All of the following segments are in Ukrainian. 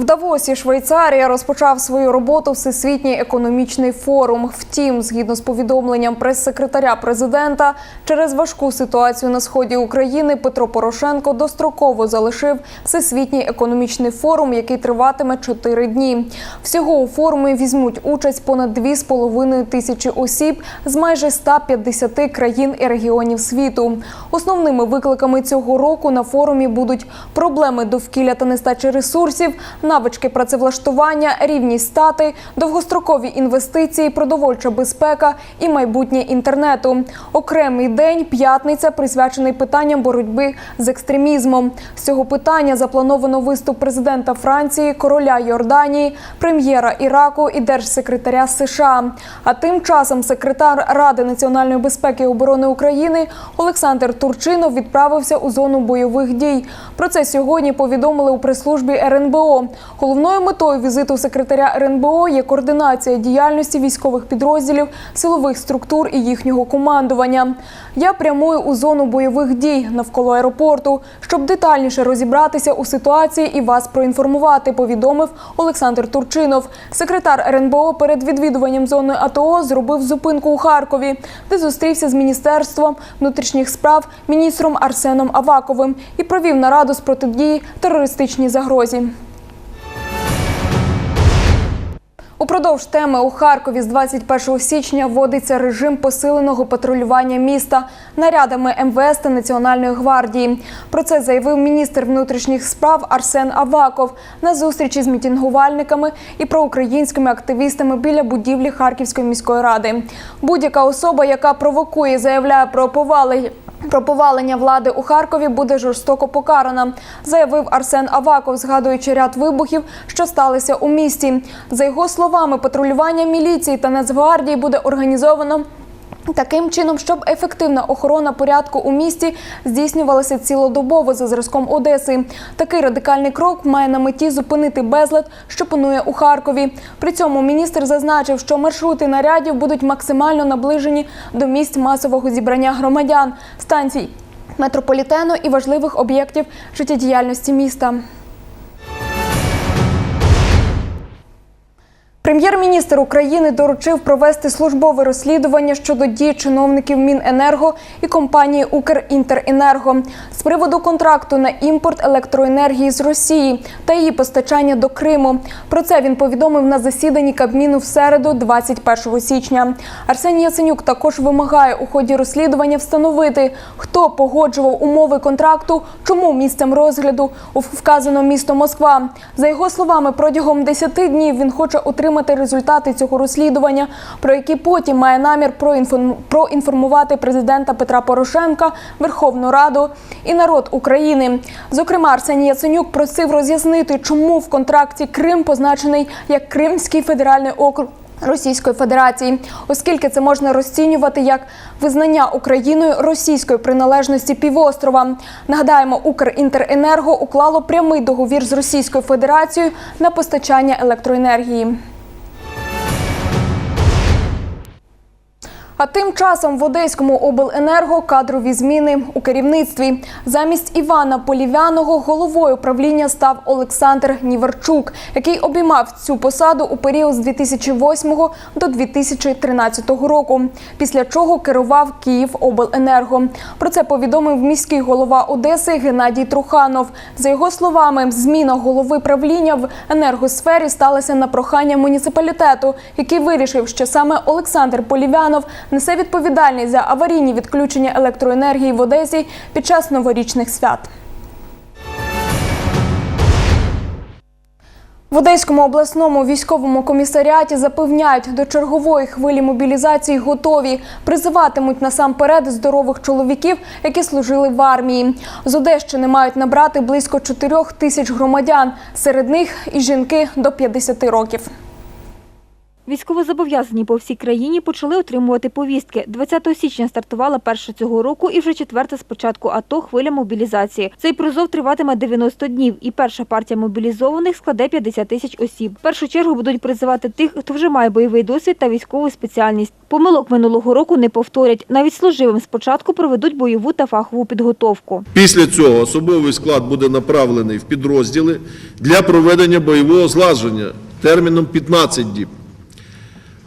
В Давосі Швейцарія розпочав свою роботу Всесвітній економічний форум. Втім, згідно з повідомленням прес-секретаря президента, через важку ситуацію на сході України Петро Порошенко достроково залишив Всесвітній економічний форум, який триватиме чотири дні. Всього у форумі візьмуть участь понад 2,5 тисячі осіб з майже 150 країн і регіонів світу. Основними викликами цього року на форумі будуть проблеми довкілля та нестачі ресурсів, навички працевлаштування, рівність стати, довгострокові інвестиції, продовольча безпека і майбутнє інтернету. Окремий день п'ятниця присвячений питанням боротьби з екстремізмом. З цього питання заплановано виступ президента Франції, короля Йорданії, прем'єра Іраку і держсекретаря США. А тим часом секретар Ради національної безпеки і оборони України Олександр Турчинов відправився у зону бойових дій. Про це сьогодні повідомили у прес-службі РНБО. Головною метою візиту секретаря РНБО є координація діяльності військових підрозділів, силових структур і їхнього командування. Я прямую у зону бойових дій навколо аеропорту, щоб детальніше розібратися у ситуації і вас проінформувати. Повідомив Олександр Турчинов. Секретар РНБО перед відвідуванням зони АТО зробив зупинку у Харкові, де зустрівся з міністерством внутрішніх справ міністром Арсеном Аваковим і провів нараду з протидії терористичній загрозі. Упродовж теми у Харкові з 21 січня вводиться режим посиленого патрулювання міста нарядами МВС та Національної гвардії. Про це заявив міністр внутрішніх справ Арсен Аваков на зустрічі з мітингувальниками і проукраїнськими активістами біля будівлі Харківської міської ради. Будь-яка особа, яка провокує, заявляє про повалення про повалення влади у Харкові буде жорстоко покарана, заявив Арсен Аваков, згадуючи ряд вибухів, що сталися у місті. За його словами, патрулювання міліції та Нацгвардії буде організовано. Таким чином, щоб ефективна охорона порядку у місті здійснювалася цілодобово за зразком Одеси. Такий радикальний крок має на меті зупинити безлад, що панує у Харкові. При цьому міністр зазначив, що маршрути нарядів будуть максимально наближені до місць масового зібрання громадян, станцій метрополітену і важливих об'єктів життєдіяльності міста. Прем'єр-міністр України доручив провести службове розслідування щодо дій чиновників Міненерго і компанії Укрінтеренерго з приводу контракту на імпорт електроенергії з Росії та її постачання до Криму. Про це він повідомив на засіданні Кабміну в середу, 21 січня. Арсеній Яценюк також вимагає у ході розслідування встановити, хто погоджував умови контракту, чому місцем розгляду вказано місто Москва. За його словами, протягом 10 днів він хоче отримати отримати результати цього розслідування, про які потім має намір проінформувати президента Петра Порошенка, Верховну Раду і народ України. Зокрема, Арсеній Яценюк просив роз'яснити, чому в контракті Крим позначений як Кримський федеральний округ. Російської Федерації, оскільки це можна розцінювати як визнання Україною російської приналежності півострова. Нагадаємо, Укрінтеренерго уклало прямий договір з Російською Федерацією на постачання електроенергії. А тим часом в Одеському обленерго кадрові зміни у керівництві. Замість Івана Полів'яного головою правління став Олександр Ніверчук, який обіймав цю посаду у період з 2008 до 2013 року. Після чого керував Київобленерго. Про це повідомив міський голова Одеси Геннадій Труханов. За його словами, зміна голови правління в енергосфері сталася на прохання муніципалітету, який вирішив, що саме Олександр Полів'янов несе відповідальність за аварійні відключення електроенергії в Одесі під час новорічних свят. В Одеському обласному військовому комісаріаті запевняють, до чергової хвилі мобілізації готові. Призиватимуть насамперед здорових чоловіків, які служили в армії. З Одещини мають набрати близько 4 тисяч громадян. Серед них і жінки до 50 років. Військовозобов'язані по всій країні почали отримувати повістки. 20 січня стартувала перша цього року і вже четверта з початку АТО хвиля мобілізації. Цей призов триватиме 90 днів, і перша партія мобілізованих складе 50 тисяч осіб. В першу чергу будуть призивати тих, хто вже має бойовий досвід та військову спеціальність. Помилок минулого року не повторять. Навіть служивим спочатку проведуть бойову та фахову підготовку. Після цього особовий склад буде направлений в підрозділи для проведення бойового злаження терміном 15 діб.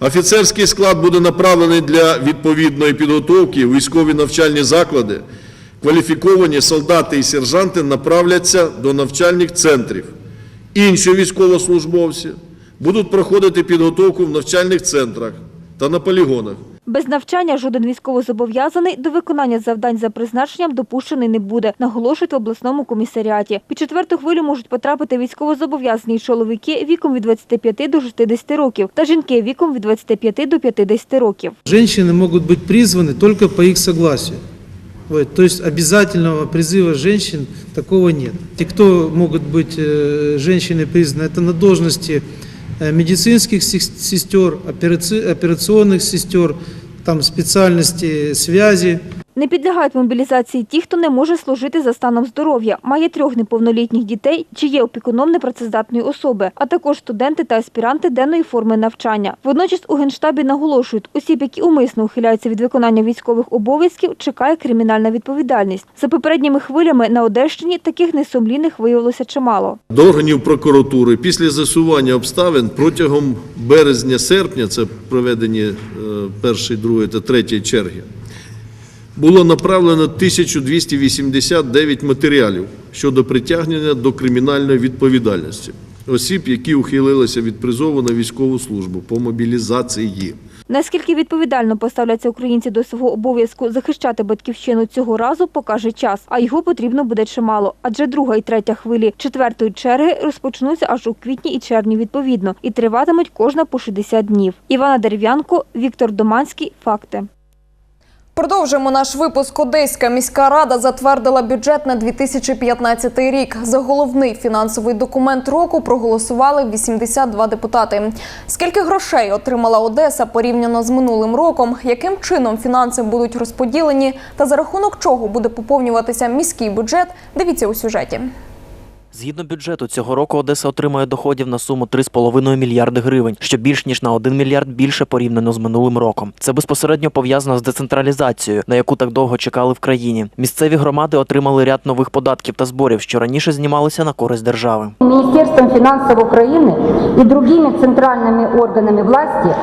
Офіцерський склад буде направлений для відповідної підготовки у військові навчальні заклади. Кваліфіковані солдати і сержанти направляться до навчальних центрів. Інші військовослужбовці будуть проходити підготовку в навчальних центрах та на полігонах. Без навчання жоден військовозобов'язаний до виконання завдань за призначенням допущений не буде, наголошують в обласному комісаріаті. Під четверту хвилю можуть потрапити військовозобов'язані чоловіки віком від 25 до 60 років та жінки віком від 25 до 50 років. Женщины могут быть призваны только по их согласию. Вот, то есть обязательного призыва женщин такого нет. Те, кто могут быть э, женщины призваны, это на должности э, медицинских сес- сестер, операци- операционных сестер, там специальности связи, Не підлягають мобілізації ті, хто не може служити за станом здоров'я, має трьох неповнолітніх дітей чи є опікуном непрацездатної особи, а також студенти та аспіранти денної форми навчання. Водночас у Генштабі наголошують, осіб, які умисно ухиляються від виконання військових обов'язків, чекає кримінальна відповідальність. За попередніми хвилями на Одещині таких несумлінних виявилося чимало. До органів прокуратури після з'ясування обставин протягом березня-серпня, це проведені е, першої, другої та третьої черги, було направлено 1289 матеріалів щодо притягнення до кримінальної відповідальності осіб, які ухилилися від призову на військову службу по мобілізації. Наскільки відповідально поставляться українці до свого обов'язку захищати батьківщину цього разу, покаже час, а його потрібно буде чимало. Адже друга і третя хвилі четвертої черги розпочнуться аж у квітні і червні відповідно і триватимуть кожна по 60 днів. Івана Дерев'янко, Віктор Доманський. Факти. Продовжуємо наш випуск. Одеська міська рада затвердила бюджет на 2015 рік. За головний фінансовий документ року проголосували 82 депутати. Скільки грошей отримала Одеса порівняно з минулим роком? Яким чином фінанси будуть розподілені та за рахунок чого буде поповнюватися міський бюджет? Дивіться у сюжеті. Згідно бюджету, цього року Одеса отримає доходів на суму 3,5 мільярди гривень, що більш ніж на 1 мільярд більше порівняно з минулим роком. Це безпосередньо пов'язано з децентралізацією, на яку так довго чекали в країні. Місцеві громади отримали ряд нових податків та зборів, що раніше знімалися на користь держави. Министерством финансов Украины и другими центральными органами власти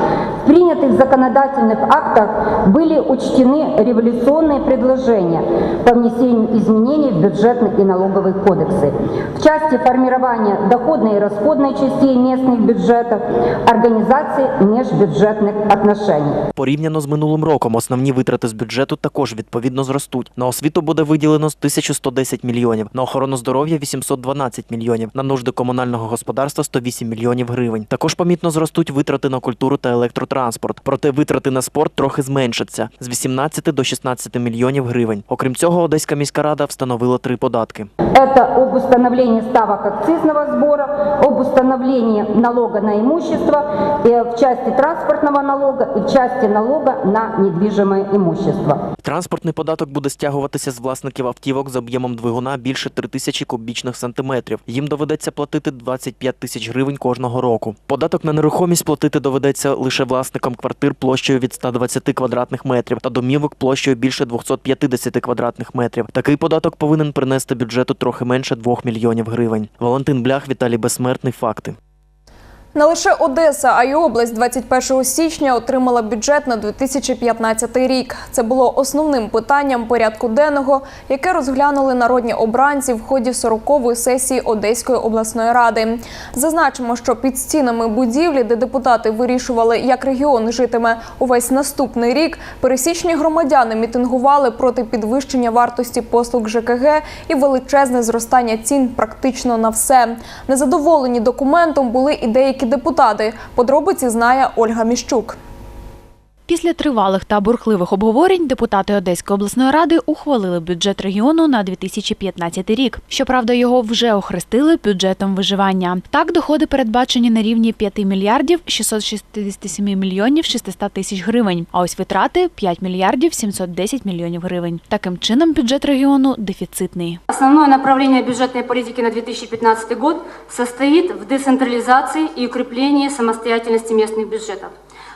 в принятых законодательных актах были учтены революционные предложения по внесению изменений в бюджетный и налоговый кодексы в части формирования доходной и расходной частей местных бюджетов, организации межбюджетных отношений. Порівняно з минулим роком основні витрати з бюджету також відповідно зростуть. На освіту буде виділено 1110 мільйонів, на охорону здоров'я 812 мільйонів, на нужди комунального господарства 108 мільйонів гривень. Також помітно зростуть витрати на культуру та електротранспорт. Проте витрати на спорт трохи зменшаться з 18 до 16 мільйонів гривень. Окрім цього, Одеська міська рада встановила три податки. Это об установлении ставок акцизного сбора, об установлении налога на имущество э, в части транспортного налога и в части налога на недвижимое имущество. Транспортний податок буде стягуватися з власників автівок з об'ємом двигуна більше 3000 кубічних сантиметрів. Їм доведеться платити 25 тисяч гривень кожного року. Податок на нерухомість платити доведеться лише власникам квартир площею від 120 квадратних метрів та домівок площею більше 250 квадратних метрів. Такий податок повинен принести бюджету трохи менше 2 мільйонів гривень. Валентин Блях, Віталій Безсмертний. Факти. Не лише Одеса, а й область 21 січня отримала бюджет на 2015 рік. Це було основним питанням порядку денного, яке розглянули народні обранці в ході 40-ї сесії Одеської обласної ради. Зазначимо, що під стінами будівлі, де депутати вирішували, як регіон житиме увесь наступний рік, пересічні громадяни мітингували проти підвищення вартості послуг ЖКГ і величезне зростання цін практично на все. Незадоволені документом були і деякі депутати. Подробиці знає Ольга Міщук. Після тривалих та бурхливих обговорень депутати Одеської обласної ради ухвалили бюджет регіону на 2015 рік. Щоправда, його вже охрестили бюджетом виживання. Так, доходи передбачені на рівні 5 мільярдів 667 мільйонів 600 тисяч гривень. А ось витрати 5 мільярдів 710 мільйонів гривень. Таким чином, бюджет регіону дефіцитний. Основное направление бюджетной политики на 2015 год состоит в децентрализации и укреплении самостоятельности местных бюджетов.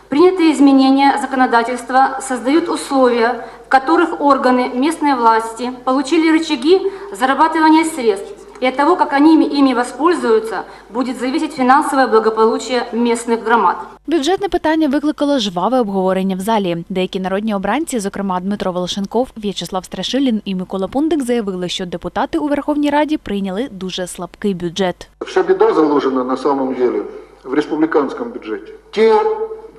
Принятые изменения законодательства создают условия, в которых органы местной власти получили рычаги зарабатывания средств, и от того, как они ими- ими воспользуются, будет зависеть финансовое благополучие местных громад. Бюджетне питання викликало жваве обговорення в залі. Деякі народні обранці, зокрема Дмитро Волошенков, В'ячеслав Страшилін і Микола Пундик, заявили, що депутати у Верховній Раді прийняли дуже слабкий бюджет. Вся беда заложена на самом деле в республиканском бюджете. Те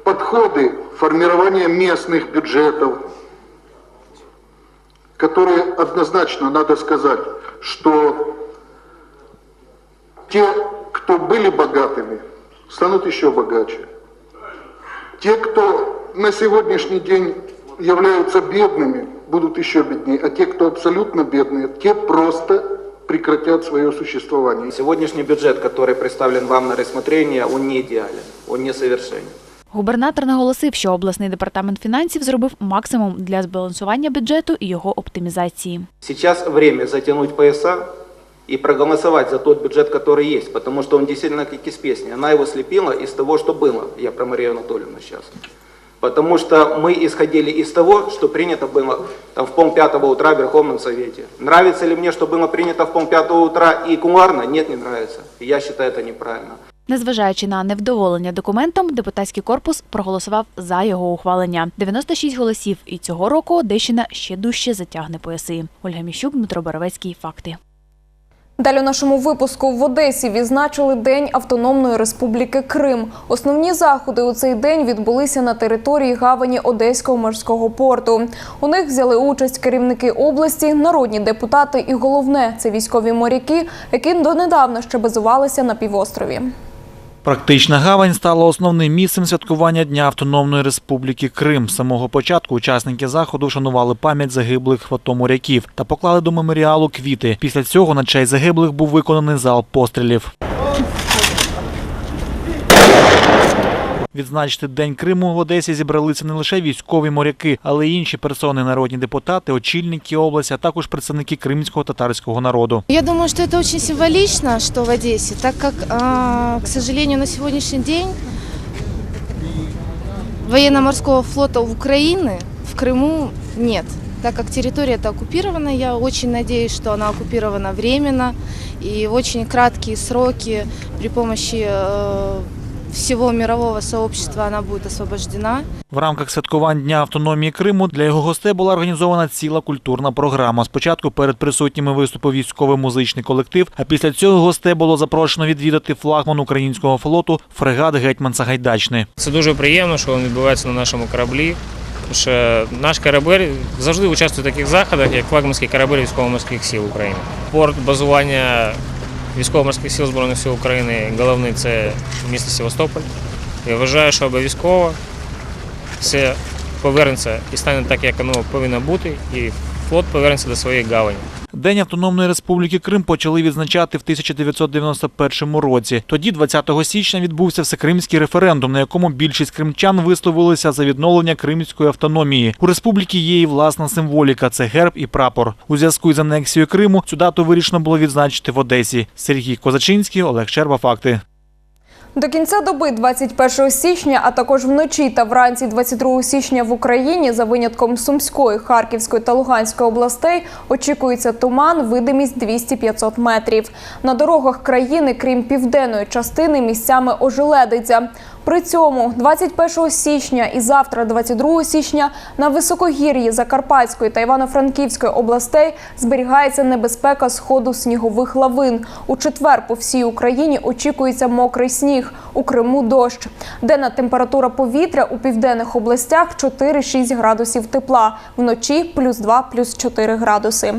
подходы формирования местных бюджетов, которые однозначно, надо сказать, что те, кто были богатыми, станут еще богаче. Те, кто на сегодняшний день являются бедными, будут еще беднее, а те, кто абсолютно бедные, те просто прекратят свое существование. Сегодняшний бюджет, который представлен вам на рассмотрение, он не идеален, он несовершенен. Губернатор наголосив, що обласний департамент фінансів зробив максимум для збалансування бюджету і його оптимізації. Сейчас время затянуть пояса и проголосовать за тот бюджет, который есть, потому что он действительно как из песни. Она его слепила из того, что было. Я про Марию Анатольевну сейчас. Потому что мы исходили из того, что принято было там, в полпятого утра в Верховном Совете. Нравится ли мне, что было принято в полпятого утра и кулуарно? Нет, не нравится. И я считаю это неправильно. Незважаючи на невдоволення документом, депутатський корпус проголосував за його ухвалення. 96 голосів. І цього року Одещина ще дужче затягне пояси. Ольга Міщук, Дмитро Боровецький. Факти. Далі у нашому випуску в Одесі відзначили День Автономної Республіки Крим. Основні заходи у цей день відбулися на території гавані Одеського морського порту. У них взяли участь керівники області, народні депутати і головне це військові моряки, які донедавна ще базувалися на півострові. Практична гавань стала основним місцем святкування Дня Автономної Республіки Крим. З самого початку учасники заходу вшанували пам'ять загиблих флотоморяків та поклали до меморіалу квіти. Після цього на честь загиблих був виконаний зал пострілів. Відзначити День Криму в Одесі зібралися не лише військові моряки, але й інші персони, народні депутати, очільники області, а також представники кримського татарського народу. Я думаю, что это очень символично, что в Одессе, так как, а, к сожалению, на сегодняшний день военно-морского флота Украины в Крыму нет. Так как территория это оккупирована, я очень надеюсь, что она оккупирована временно и в очень краткие сроки при помощи э, всего мирового сообщества она будет освобождена. В рамках святкувань Дня автономії Криму для його гостей була організована ціла культурна програма. Спочатку перед присутніми виступив військовий музичний колектив, а після цього гостей було запрошено відвідати флагман українського флоту фрегат Гетьман Сагайдачний. Це дуже приємно, що він відбувається на нашому кораблі. Тому що наш корабель завжди участвує в таких заходах, як флагманський корабель військово-морських сил України. Порт базування військово-морських сил Збройних сил України головний це місто Севастополь. Я вважаю, що обов'язково все повернеться і стане так, як воно повинно бути, і флот повернеться до своєї гавані. День Автономної Республіки Крим почали відзначати в 1991 році. Тоді, 20 січня, відбувся всекримський референдум, на якому більшість кримчан висловилися за відновлення кримської автономії. У республіки є і власна символіка це герб і прапор. У зв'язку із анексією Криму цю дату вирішено було відзначити в Одесі. Сергій Козачинський, Олег Щерба. Факти. До кінця доби 21 січня, а також вночі та вранці 22 січня в Україні за винятком Сумської, Харківської та Луганської областей очікується туман, видимість 200-500 метрів. На дорогах країни, крім південної частини, місцями ожеледиться. При цьому 21 січня і завтра, 22 січня, на високогір'ї Закарпатської та Івано-Франківської областей зберігається небезпека сходу снігових лавин. У четвер по всій Україні очікується мокрий сніг. У Криму дощ. Денна температура повітря у південних областях 4-6 градусів тепла. Вночі плюс 2, плюс 4 градуси.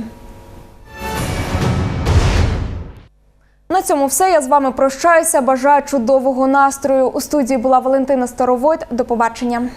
На цьому все. Я з вами прощаюся. Бажаю чудового настрою. У студії була Валентина Старовойт. До побачення.